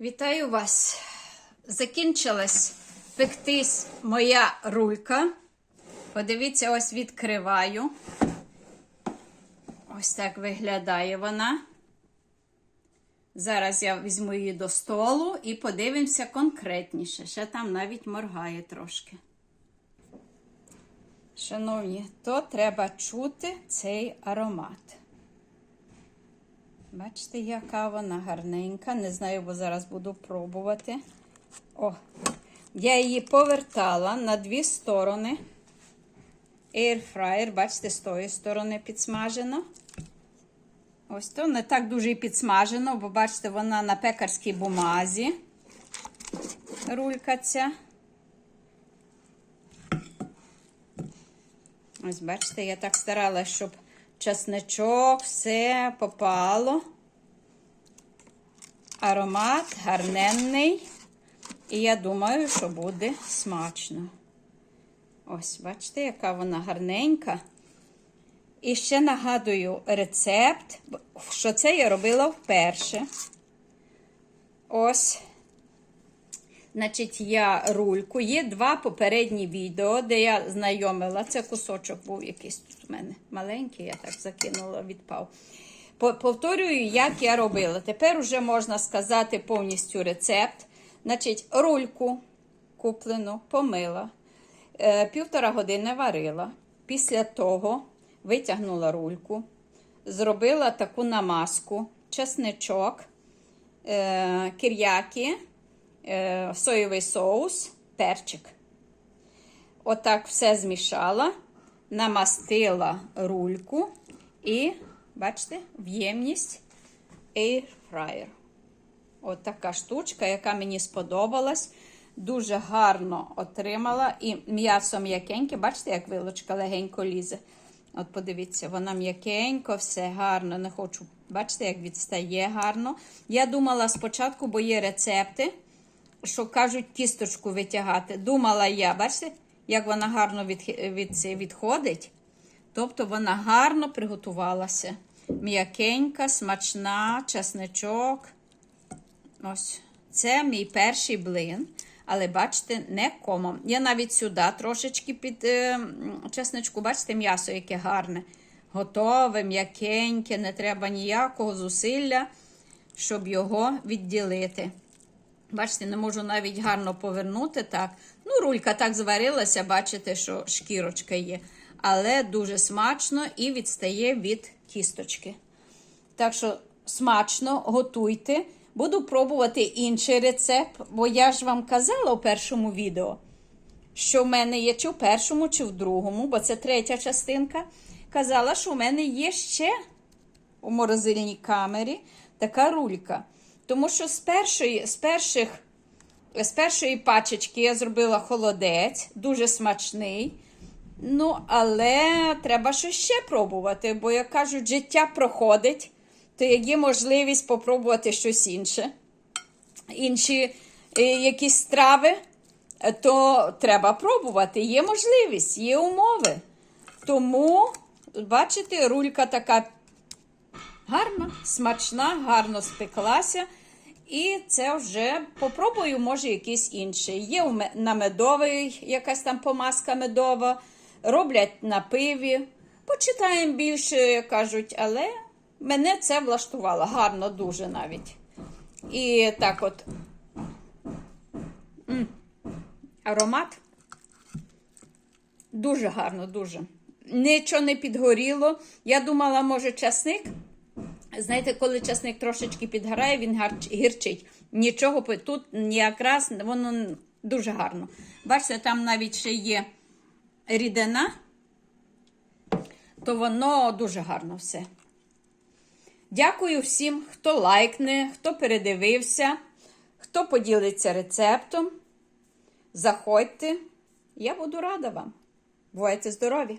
Вітаю вас! Закінчилась пектись моя рулька. Подивіться, ось відкриваю. Ось так виглядає вона. Зараз я візьму її до столу і подивимося конкретніше. Ще там навіть моргає трошки. Шановні, то треба чути цей аромат. Бачите, яка вона гарненька. Не знаю, бо зараз буду пробувати. О, я її повертала на дві сторони. Airfryer, бачите, з тої сторони підсмажено. Ось то не так дуже і підсмажено, бо бачите, вона на пекарській бумазі. Рулька ця. Ось, бачите, я так старалася, щоб часничок, все попало. Аромат гарненний. І я думаю, що буде смачно. Ось, бачите, яка вона гарненька. І ще нагадую рецепт, що це я робила вперше. Ось. Значить, я рульку. Є два попередні відео, де я знайомила. Це кусочок був якийсь тут у мене маленький, я так закинула, відпав. Повторюю, як я робила. Тепер вже можна сказати повністю рецепт. Значить, рульку куплену, помила, е, півтора години варила. Після того витягнула рульку, зробила таку намазку, чесничок, е, кір'яки е, соєвий соус, перчик. Отак все змішала, намастила рульку і, бачите, в ємність Air Fryer. От така штучка, яка мені сподобалась. Дуже гарно отримала. І м'ясо м'якеньке, бачите, як вилочка легенько лізе. От подивіться, вона м'якенько, все гарно. Не хочу, бачите, як відстає гарно. Я думала спочатку, бо є рецепти що кажуть, кісточку витягати. Думала я, бачите, як вона гарно від, від, відходить. Тобто вона гарно приготувалася. М'якенька, смачна, чесничок. Ось, це мій перший блин. Але, бачите, не комом. Я навіть сюди трошечки під е, чесничку, бачите, м'ясо, яке гарне. Готове, м'якеньке, не треба ніякого зусилля, щоб його відділити. Бачите, не можу навіть гарно повернути так. Ну, рулька так зварилася, бачите, що шкірочка є. Але дуже смачно і відстає від кісточки. Так що смачно готуйте. Буду пробувати інший рецепт, бо я ж вам казала у першому відео, що в мене є чи в першому, чи в другому, бо це третя частинка. Казала, що в мене є ще у морозильній камері така рулька. Тому що з першої, з перших, з першої пачечки я зробила холодець, дуже смачний. Ну, але треба щось ще пробувати, бо, як кажуть, життя проходить, то є можливість спробувати щось інше. Інші е, якісь страви, то треба пробувати. Є можливість, є умови. Тому, бачите, рулька така Гарна, смачна, гарно спеклася. І це вже попробую, може, якийсь інший. Є на медовий якась там помазка медова, роблять на пиві. Почитаємо більше, кажуть, але мене це влаштувало. Гарно дуже навіть. І так от М -м. аромат. Дуже гарно, дуже. Нічого не підгоріло. Я думала, може, часник. Знаєте, коли часник трошечки підгорає, він гірчить. Нічого тут якраз воно дуже гарно. Бачите, там навіть ще є рідина, то воно дуже гарно все. Дякую всім, хто лайкне, хто передивився, хто поділиться рецептом. Заходьте, я буду рада вам. Бувайте здорові!